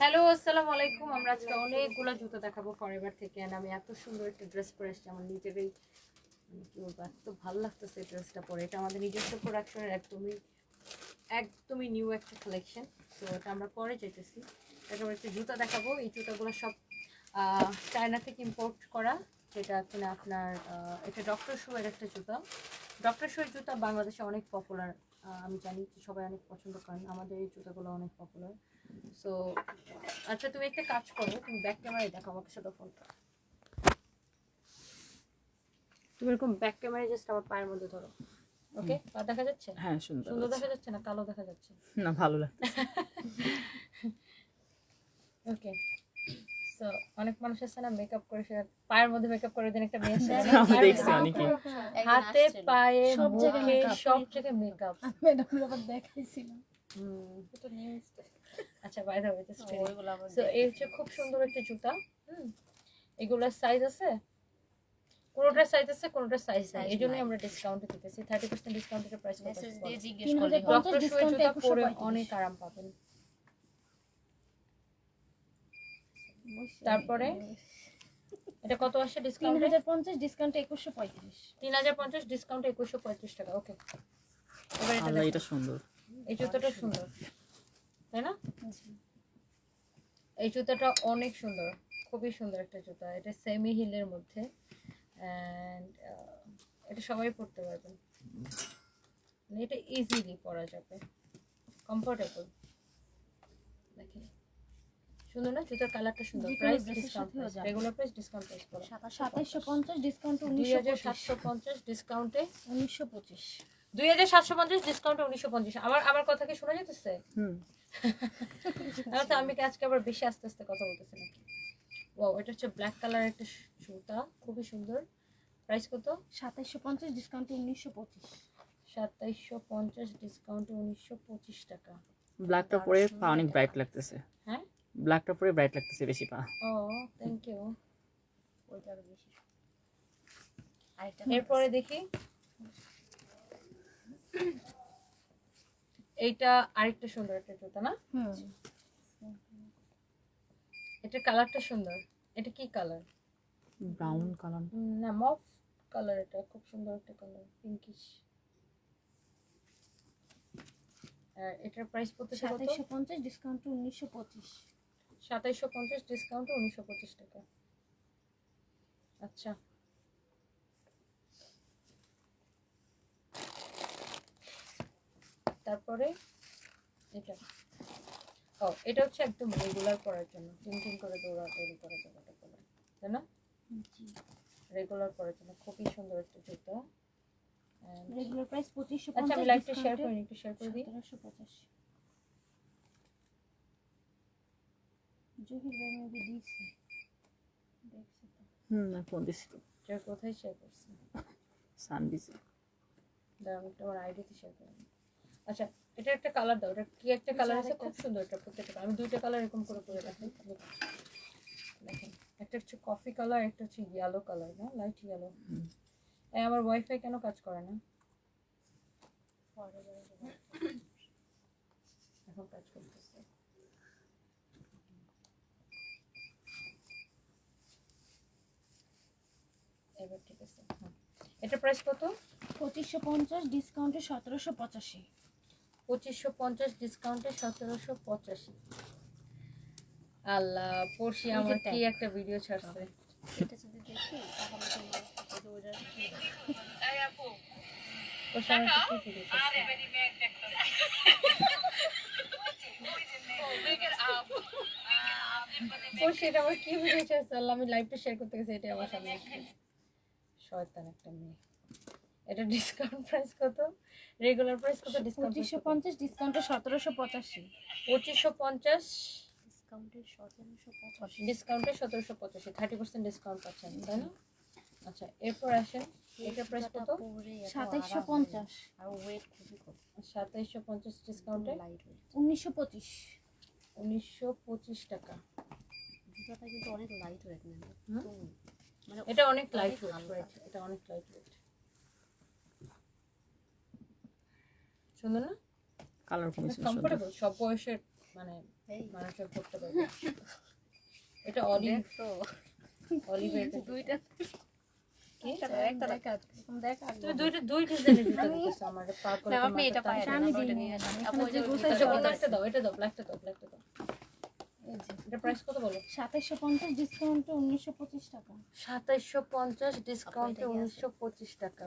Hello, আসসালামু আলাইকুম। আমরা আজকে অনেকগুলো জুতো দেখাবো ফরএভার থেকে। And আমি এত সুন্দর একটা ড্রেস পরে এসেছি। আমার নিজেরই মানে কি বলব, এত ভালো লাগতেছে এই ড্রেসটা পরে। এটা আমাদের নিজস্ব প্রোডাকশনের একদমই একদমই নিউ একটা কালেকশন তো এটা আমরা পরে যেতেছি তারপর একটা জুতো দেখাবো। এই জুতোগুলো সব চায়না থেকে ইম্পোর্ট করা। যেটা কিনা আপনার এটা ডক্টর শু এর একটা জুতো। ডক্টর শু এর জুতো বাংলাদেশে অনেক পপুলার আমি জানি সবাই অনেক পছন্দ করেন। আমাদের এই জুতোগুলো অনেক পপুলার সো আচ্ছা তুমি একটা কাজ করো তুমি ব্যাক ক্যামেরায় দেখো আমাকে সাথে ফোনটা তুমি এরকম ব্যাক ক্যামেরায় জাস্ট আমার পায়ের মধ্যে ধরো ওকে পা দেখা যাচ্ছে? হ্যাঁ সুন্দর সুন্দর দেখা যাচ্ছে না কালো দেখা যাচ্ছে? না ভালো লাগে ওকে সো অনেক মানুষ আছে না মেকআপ করে সে পায়ের মধ্যে মেকআপ করে দিন একটা মেয়ে আছে। আমি দেখছি অনেকে। হাতে পায়ে সব জায়গায় মুখে সব জায়গায় মেকআপ ম্যাডাম আবার দেখাইছিলাম। আচ্ছা by the way just so এই হচ্ছে খুব সুন্দর একটা জুতা হুম? এগুলোর সাইজ আছে? কোনোটার সাইজ আছে কোনোটার সাইজ নাই। এই জন্যই আমরা ডিসকাউন্টে দিতেছি। থার্টি পার্সেন্ট ডিসকাউন্টের প্রাইস মেসেজ দিয়ে জিজ্ঞেস করলে ডক্টর শুয়ে জুতা পরে অনেক আরাম পাবেন। তারপরে? এটা কত আসে তিন ডিসকাউন্টে হাজার পঞ্চাশ ডিসকাউন্ট একুশশো পঁয়ত্রিশ। তিন হাজার পঞ্চাশ ডিসকাউন্টে একুশশো পঁয়ত্রিশ টাকা। ওকে এবার এটা এটা সুন্দর। এই জুতাটা সুন্দর। তাই না? এই জুতাটা অনেক সুন্দর খুবই সুন্দর একটা জুতা। এটা সেমি হিলের মধ্যে অ্যান্ড এটা সবাই পরতে পারবেন। মানে এটা ইজিলি পরা যাবে। কমফোর্টেবল দেখেন। সুন্দর না? জুতার কালারটা সুন্দর। Price discount regular price discount price discount দুই উনিশশো হাজার পঁচিশ। সাতশো পঞ্চাশ ডিসকাউন্টে উনিশশো পঁচিশ। দুই হাজার সাতশো পঞ্চাশ ডিসকাউন্টে উনিশশো পঞ্চাশ। আমার আমার কথা কি শোনা যেতেছে হুম। আচ্ছা আমি কি আজকে আবার বেশি আস্তে আস্তে কথা বলতেছি নাকি? ও এটা হচ্ছে ব্ল্যাক কালার একটা জুতা খুবই সুন্দর। প্রাইস কত? সাতাইশশো পঞ্চাশ ডিসকাউন্ট উনিশশো পঁচিশ। সাতাইশশো পঞ্চাশ ডিসকাউন্টে উনিশশো পঁচিশ টাকা। ব্ল্যাকটা পরে পা অনেক ব্রাইট লাগতেছে। হ্যাঁ? ব্ল্যাকটা পরে ব্রাইট লাগতেছে বেশি পা। ও থ্যাংক ইউ ওইটা বেশি। এরপরে দেখি। এইটা আরেকটা সুন্দর একটা জুতা না? হুম। এটার কালারটা সুন্দর। এটা কি কালার? ব্রাউন কালার না মফ কালার এটা খুব সুন্দর একটা কালার পিঙ্কিশ এটার প্রাইস পড়তেছে কত সাতাইশশো পঞ্চাশ ডিসকাউন্ট উনিশশো পঁচিশ। সাতাইশশো পঞ্চাশ ডিসকাউন্টে উনিশশো পঁচিশ টাকা। আচ্ছা। তারপরে এটা। ও এটা হচ্ছে একদম রেগুলার করার জন্য। তিন তিন করে দৌড়া দৌড়ি করা যাবে এটা পরে তাই না? রেগুলার করার জন্য। খুবই সুন্দর একটা জুতো। রেগুলার প্রাইস পঁচিশশো আচ্ছা আমি লাইভটা শেয়ার করি একটু শেয়ার করে দিই। সতেরোশো পঁচাশি। জহির বাবু মেবি দিয়েছে। দেখছি তো। হুম ফোন দিছি তো। কোথায় শেয়ার করছি? সান দিছি আমি একটা আমার আইডিতে শেয়ার করে। আচ্ছা এটা একটা কালার দাও এটা কি একটা কালার আছে? খুব সুন্দর এটা প্রত্যেকটা। আমি দুইটা কালার এরকম করে করে রাখি দেখেন একটা হচ্ছে কফি কালার একটা হচ্ছে ইয়েলো কালার না? লাইট ইয়েলো হুম। আমার ওয়াইফাই কেন কাজ করে না? এখন কাজ করতেছে। এবার ঠিক আছে হ্যাঁ। এটা প্রাইস কত? পঁচিশশো পঞ্চাশ ডিসকাউন্টে সতেরোশো পঁচাশি। পঁচিশশো পঞ্চাশ ডিসকাউন্টে সতেরোশো পঁচাশি। আল্লাহ পড়শি আমার কি একটা ভিডিও ছাড়ছে। এটা যদি দেখি তাহলে তোমার ওই যে ওইটার পড়শি আমার কি ভিডিও ছাড়ছে। এটা আমার কি ভিডিও ছাড়ছে? আল্লাহ আমি লাইভটা শেয়ার করতে গেছি এটা আমার সামনে। শয়তান একটা মেয়ে। এটা ডিসকাউন্ট প্রাইস কত? রেগুলার প্রাইস কত ডিসকাউন্ট পঁচিশশো পঞ্চাশ ডিসকাউন্টে সতেরোশো পঁচাশি। পঁচিশশো পঞ্চাশ? ডিসকাউন্টের সতেরোশো পঁচাশি। ডিসকাউন্টে সতেরোশো পঁচাশি থার্টি পার্সেন্ট ডিসকাউন্ট পাচ্ছেন তাই না? আচ্ছা এরপর আসেন এটা প্রাইস কত? সাতাইশশো পঞ্চাশ। আর ওয়েট খুবই কম। সাতাইশশো পঞ্চাশ ডিসকাউন্টে উনিশশো পঁচিশ। উনিশশো পঁচিশ টাকা। জুতাটা কিন্তু অনেক লাইট ওয়েট ম্যাম মানে এটা অনেক লাইট। ওয়েট এটা অনেক লাইট ওয়েট সুন্দর না? কালার কম্বিনেশন কমফোর্টেবল সব বয়সের মানে মানুষের পড়তে পারবে। এটা অলিভ দেখছ অলিভ এটা। দুইটা। পঞ্চাশ ডিসকাউন্টে উনিশশো পঁচিশ টাকা। সাতাইশশো পঞ্চাশ ডিসকাউন্টে উনিশশো পঁচিশ টাকা।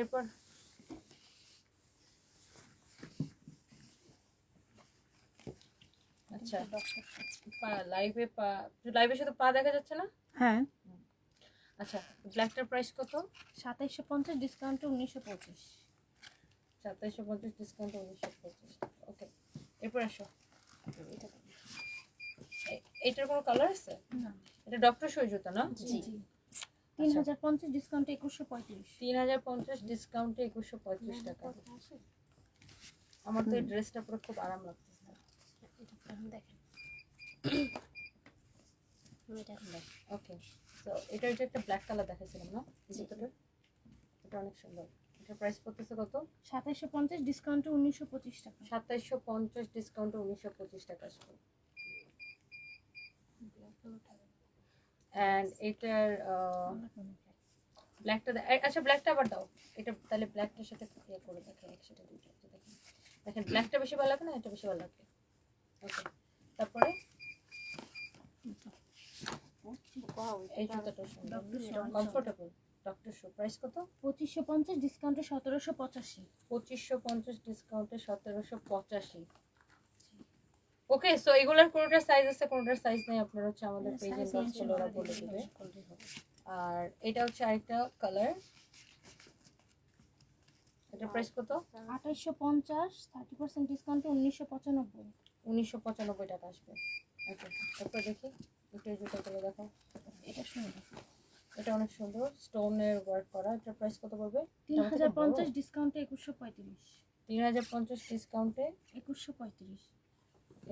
এরপর আচ্ছা পা লাইভে পা লাইভে শুধু পা দেখা যাচ্ছে না? হ্যাঁ। আচ্ছা ব্ল্যাকটার প্রাইস কত? সাতাইশশো পঞ্চাশ ডিসকাউন্টে উনিশশো পঁচিশ। সাতাইশশো পঞ্চাশ ডিসকাউন্ট উনিশশো পঁচিশ। ওকে এরপর আসো। এটার কোনো কালার আছে? না। এটা ডক্টর সই জুতো না? জি। জি তিন হাজার পঞ্চাশ ডিসকাউন্টে একুশশো পঁয়ত্রিশ। তিন হাজার পঞ্চাশ ডিসকাউন্টে একুশশো পঁয়ত্রিশ টাকা। আমার তো এই ড্রেসটা পুরো খুব আরাম লাগতেছে। দেখেন। এটা ওকে তো এটার যে একটা ব্ল্যাক কালার দেখাছিলাম না? এটা অনেক সুন্দর। এটার প্রাইস পড়তেছে কত? সাতাইশশো পঞ্চাশ ডিসকাউন্টে উনিশশো পঁচিশ টাকা। সাতাইশশো পঞ্চাশ ডিসকাউন্টে উনিশশো পঁচিশ টাকা আসবে। অ্যান্ড এটার ব্ল্যাকটা আচ্ছা ব্ল্যাকটা আবার দাও। এটা তাহলে ব্ল্যাকটার সাথে ইয়ে করে দেখে একসাথে দুইটা তো দেখেন ব্ল্যাকটা বেশি ভালো লাগে না এটা বেশি ভালো লাগে? ওকে তারপরে? এই জুতোটা সুন্দর। কমফোর্টেবল ডক্টর শু প্রাইস কত? পঁচিশশো পঞ্চাশ ডিসকাউন্টে সতেরোশো পঁচাশি। পঁচিশশো পঞ্চাশ ডিসকাউন্টে সতেরোশো পঁচাশি। ওকে সো এগুলোর কোনোটার সাইজ আছে কোনোটার সাইজ নেই আপনারা হচ্ছে আমাদের পেজ বলে দিবে। আর এটা হচ্ছে আরেকটা কালার এটা প্রাইস কত? আঠাইশশো পঞ্চাশ থার্টি পার্সেন্ট ডিসকাউন্টে উনিশশো পঁচানব্বই। উনিশশো পঁচানব্বই টাকা আসবে। ওকে তারপর দেখি এই জুতোগুলো দেখো এটা সুন্দর। এটা অনেক সুন্দর স্টোনের ওয়ার্ক করা। এটার প্রাইস কত পড়বে? তিন হাজার পঞ্চাশ ডিসকাউন্টে একুশশো পঁয়ত্রিশ। তিন হাজার পঞ্চাশ ডিসকাউন্টে একুশশো পঁয়ত্রিশ।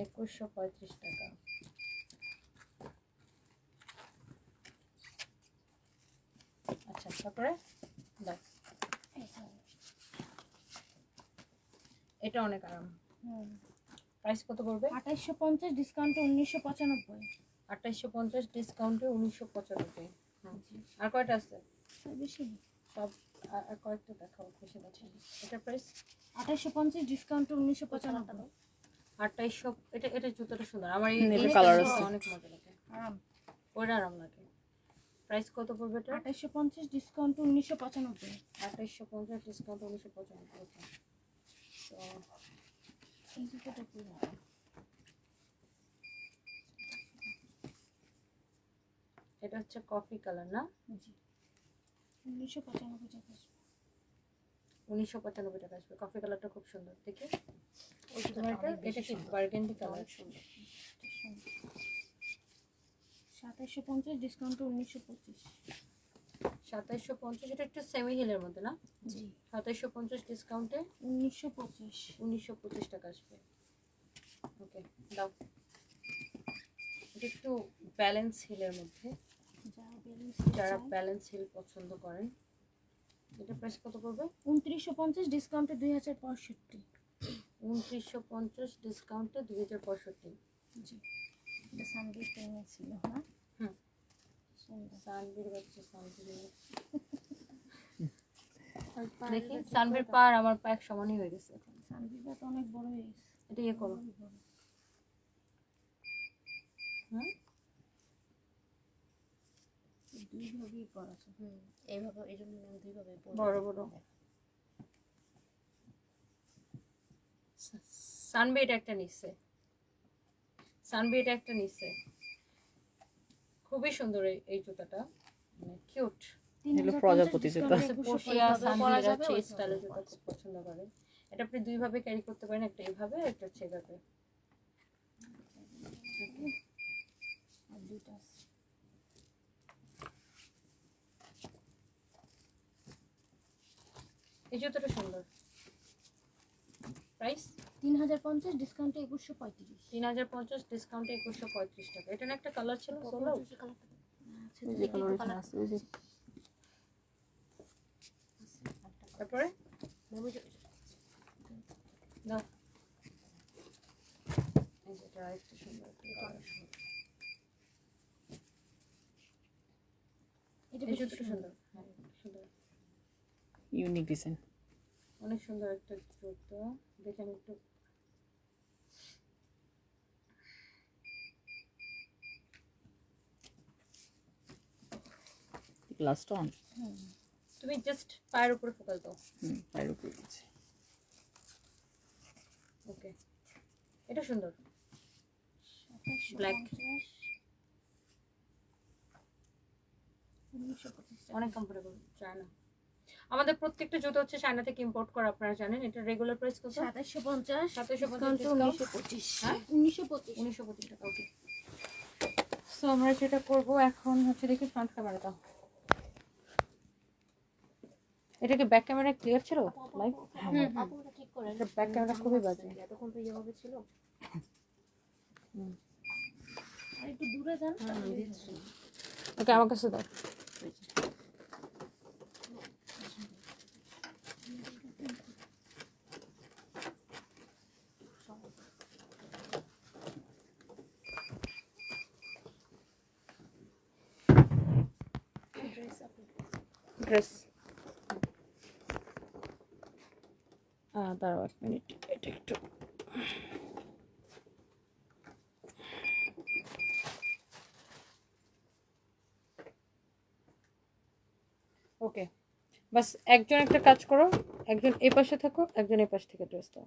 একুশশো পঁয়ত্রিশ টাকা। আচ্ছা তারপরে? দাও। এটা অনেক আরাম। প্রাইস কত পড়বে? আঠাইশশো পঞ্চাশ ডিসকাউন্টে উনিশশো পঁচানব্বই। আঠাইশশো পঞ্চাশ ডিসকাউন্টে উনিশশো পঁচানব্বই। আর কয়টা আছে? বেশি সব আর কয়েকটা দেখাও বেশি দেখাও এটা প্রাইস আঠাইশশো পঞ্চাশ ডিসকাউন্টে উনিশশো পঁচানব্বই। আঠাইশশো এটা এটা জুতোটা সুন্দর। আমার এই জুতোটা আছে। অনেক মজা লাগে। আরাম। ওইটা আরাম লাগে। প্রাইস কত পড়বে এটা? আঠাইশশো পঞ্চাশ ডিসকাউন্টে উনিশশো পঁচানব্বই। আঠাইশশো পঞ্চাশ ডিসকাউন্ট উনিশশো পঁচানব্বই। তো এই জুতোটা পুরো এটা হচ্ছে কফি কালার না? জি। উনিশশো পঁচানব্বই টাকা আসবে। উনিশশো পঁচানব্বই টাকা আসবে। কফি কালারটা খুব সুন্দর দেখি। এটা কি বার্গেন্ডি কালার সুন্দর। সাতাইশশো পঞ্চাশ ডিসকাউন্টে উনিশশো পঁচিশ। সাতাইশশো পঞ্চাশ এটা একটু সেমি হিলের মধ্যে না? জি। সাতাইশশো পঞ্চাশ ডিসকাউন্টে উনিশশো পঁচিশ। উনিশশো পঁচিশ টাকা আসবে। ওকে দাও। এটা একটু ব্যালেন্স হিলের মধ্যে। যারা ব্যালেন্স হিল পছন্দ করেন এটা প্রাইস কত পড়বে? উনত্রিশশো পঞ্চাশ ডিসকাউন্টে দুই হাজার পঁয়ষট্টি। উনত্রিশশো পঞ্চাশ ডিসকাউন্টে দুই হাজার পঁয়ষট্টি। জি। এটা সানগ্লাস পেনে ছিল হ্যাঁ হুম। সুন্দর সানবির বাচ্চা সানবির দেখি সানবির পার আমার পা এক সমানই হয়ে গেছে এখন। তো অনেক বড় হয়ে গেছে। এটা ইয়ে করো। হুম? দুই করা আছে। হুম। এইভাবে এই জন্য আমি দুইভাবে বড় বড়। সানবি এটা একটা নিচ্ছে। সানবি এটা একটা নিচ্ছে। খুবই সুন্দর এই- জুতাটা। মানে কিউট এগুলো প্রজাপতি জুতা। পরা যাবে, এই স্টাইলের জুতা খুব পছন্দ করে। এটা আপনি দুইভাবে ক্যারি করতে পারেন একটা এইভাবে একটা হচ্ছে এভাবে। আর এই জুতোটা সুন্দর। প্রাইস তিন হাজার পঞ্চাশ ডিসকাউন্টে একুশশো পঁয়ত্রিশ। তিন হাজার পঞ্চাশ ডিসকাউন্টে একুশশো পঁয়ত্রিশ টাকা। এটা না একটা কালার ছিল? সোলো তারপরে? দাও এটা আরেকটা সুন্দর এটা সুন্দর। হ্যাঁ সুন্দর। ইউনিক ডিজাইন অনেক সুন্দর একটা জুতো দেখে আমি একটু লাস্ট অন তুমি জাস্ট পায়ের উপরে ফোকাস দাও। হুম পায়ের উপরে আছে ওকে এটা সুন্দর। পঁচিশ অনেক কমফোর্টেবল চায়না। আমাদের প্রত্যেকটা জুতো হচ্ছে চায়না থেকে ইম্পোর্ট করা আপনারা জানেন। এটা রেগুলার প্রাইস কত? সাতাশশো পঞ্চাশ সাতাশশো ডিসকাউন্টে পঞ্চাশ উনিশশো পঁচিশ। হ্যাঁ? উনিশশো পঁচিশ। উনিশশো পঁচিশ টাকা ওকে সো আমরা যেটা করব এখন হচ্ছে দেখি ফ্রন্ট ক্যামেরা দাও এটা কি ব্যাক ক্যামেরা ক্লিয়ার ছিল? লাইভ আপুটা ঠিক করে এটা ব্যাক ক্যামেরা খুবই বাজে। এতক্ষণ তো ইয়ে ছিল। আর একটু দূরে যান। ওকে আমার কাছে দাও ড্রেস দাঁড়াও এক মিনিট। এটা একটু। ওকে বাস, একজন একটা কাজ করো। একজন এই পাশে থাকো, একজন এই পাশ থেকে ড্রেস দাও।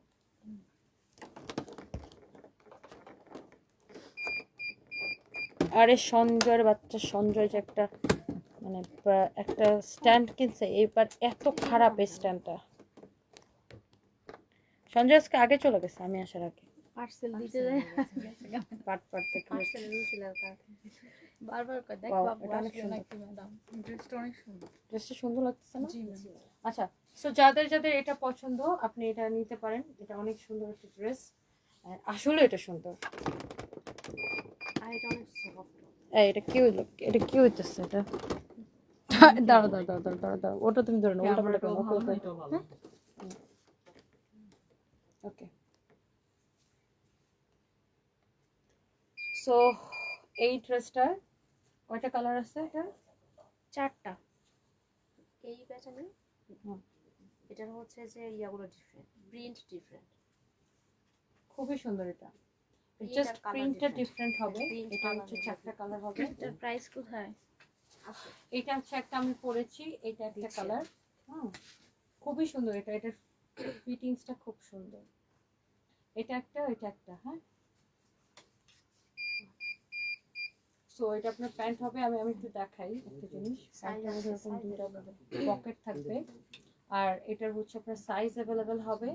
আরে সঞ্জয়ের বাচ্চা, সঞ্জয় যে একটা মানে একটা স্ট্যান্ড কিনছে এইবার এত খারাপ এই স্ট্যান্ডটা সঞ্জয় আজকে আগে চলে গেছে আমি আসার আগে। পার্সেল দিতে পাট পাট থেকে বারবার কয় দেখ এটা অনেক আসলো সুন্দর। নাকি ম্যাডাম ড্রেসটা অনেক সুন্দর। ড্রেসটা সুন্দর লাগতেছে না? আচ্ছা সো যাদের যাদের এটা পছন্দ আপনি এটা নিতে পারেন। এটা অনেক সুন্দর একটা ড্রেস আসলে এটা সুন্দর। আর এটা কি এটা কি হইতেছে এটা? দাঁড়াও দাঁড়াও দাঁড়াও দাঁড়াও ওটা তুমি ধরে নাও ওকে ওকে সো এই ড্রেসটা কয়টা কালার আছে এটা চারটা। এই প্যাটার্নে। এটার হচ্ছে যে ইয়াগুলো ডিফারেন্ট প্রিন্ট ডিফারেন্ট খুবই সুন্দর এটা। জাস্ট প্রিন্টটা. ডিফারেন্ট হবে। এটা হচ্ছে চারটা কালার হবে। এটার প্রাইস কোথায়? আছে। এটা হচ্ছে একটা আমি পরেছি এটা একটা কালার হুম। খুবই সুন্দর এটা। এটার ফিটিংসটা খুব সুন্দর। এটা একটা এটা একটা হ্যাঁ? সো এটা আপনার প্যান্ট হবে আমি আমি একটু দেখাই একটা জিনিস। প্যান্টের মধ্যে এরকম দুটো পকেট থাকবে। আর এটার হচ্ছে আপনার সাইজ অ্যাভেলেবেল হবে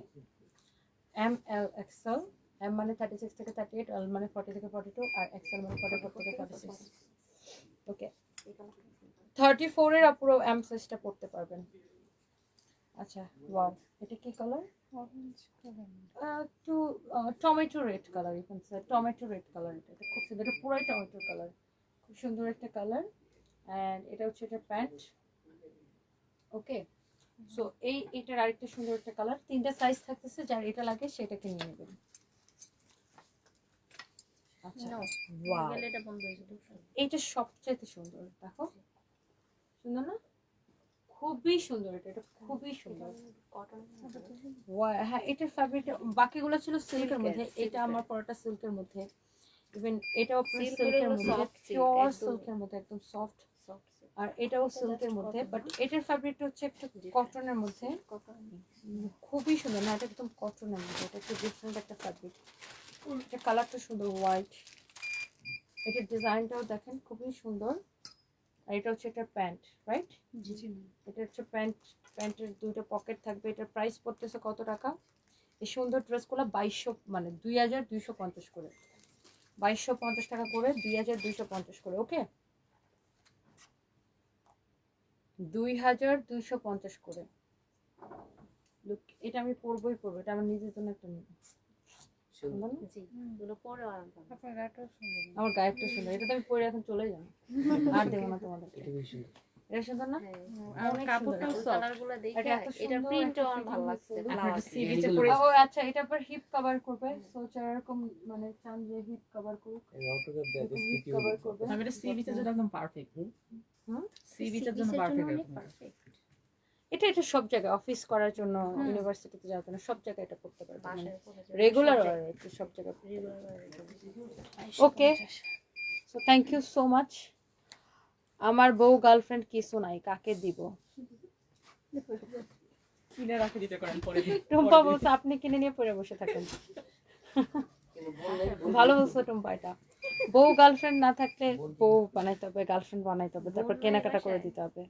এম এল এক্সেল এম মানে থার্টি সিক্স থেকে থার্টি এইট এল মানে ফর্টি থেকে ফর্টি টু আর এক্সেল মানে ফর্টি ফোর থেকে ফর্টি সিক্স ওকে থার্টি ফোরের পুরো এম সাইজটা পড়তে পারবেন। আচ্ছা ওয়াও এটা কি কালার একটু টমেটো রেড কালার এখানে টমেটো রেড কালার এটা এটা খুব সুন্দর এটা পুরাই টমেটো কালার খুব সুন্দর একটা কালার অ্যান্ড এটা হচ্ছে এটা প্যান্ট। ওকে সো এই এটার আরেকটা সুন্দর একটা কালার তিনটা সাইজ থাকতেছে যার এটা লাগে সেটাকে নিয়ে নেবেন। আচ্ছা এটা হয়ে সবচেয়ে সুন্দর দেখো। সুন্দর না? খুবই সুন্দর এটা এটা খুবই সুন্দর। কটন হ্যাঁ এটার ফ্যাব্রিক বাকিগুলো ছিল সিল্কের মধ্যে। এটা আমার পরোটা সিল্কের মধ্যে। ইভেন এটাও সিল্কের মধ্যে পিওর। সিল্কের মধ্যে একদম সফট সফট আর এটাও সিল্কের মধ্যে বাট এটার ফ্যাব্রিকটা হচ্ছে একটা কটনের মধ্যে। খুবই সুন্দর না এটা একদম কটনের মধ্যে এটা একটু ডিফারেন্ট একটা ফ্যাব্রিক এটা কালারটা সুন্দর হোয়াইট এটার ডিজাইনটাও দেখেন খুবই সুন্দর। আর এটা হচ্ছে একটা প্যান্ট রাইট এটা হচ্ছে প্যান্ট প্যান্টের দুটো পকেট থাকবে। এটার প্রাইস পড়তেছে কত টাকা? এই সুন্দর ড্রেসগুলো বাইশশো মানে দুই হাজার দুইশো পঞ্চাশ করে। বাইশশো পঞ্চাশ টাকা করে দুই হাজার দুইশো পঞ্চাশ করে ওকে দুই হাজার দুইশো পঞ্চাশ করে। এটা আমি পরবই পরবো এটা আমার নিজের জন্য একটা নিব। আমার গায়েরটা সুন্দর এটা তো আমি পরে এখন চলে যাব। আর দেবো না তোমাদের এটা সুন্দর না? হ্যাঁ। কাপড়টাও দেখে এটা ভালো লাগছে। পরে ও আচ্ছা পর হিপ কভার করবে? সো এরকম মানে চান যে হিপ কভার করুক এই অটোক্যাড দেখ স্কুটি কভার করবে। আমি এটা সি বিচের জন্য একদম পারফেক্ট হুম? জন্য এটা এটা সব জায়গায় অফিস করার জন্য ইউনিভার্সিটিতে যাওয়ার জন্য সব জায়গায় এটা করতে পারবে। যাবে। রেগুলার সব জায়গায়। Okay so thank you so much আমার বউ গার্লফ্রেন্ড কিছু নাই কাকে দিব? কিনে রাখে দিতে করেন পরে। টুম্পা বলছে আপনি কিনে নিয়ে পরে বসে থাকেন। ভালো বলছো টুম্পা এটা। বউ গার্লফ্রেন্ড না থাকলে বউ বানাইতে হবে গার্লফ্রেন্ড বানাইতে হবে তারপর কেনাকাটা করে দিতে হবে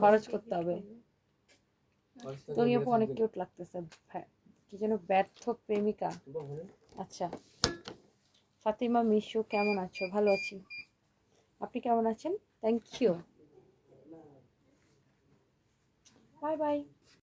খরচ করতে হবে। তুমি আপু অনেক কিউট লাগতেছে কি যেন ব্যর্থ প্রেমিকা। আচ্ছা। ফাতিমা মিশু কেমন আছো? ভালো আছি। আপনি কেমন আছেন? Thank you bye bye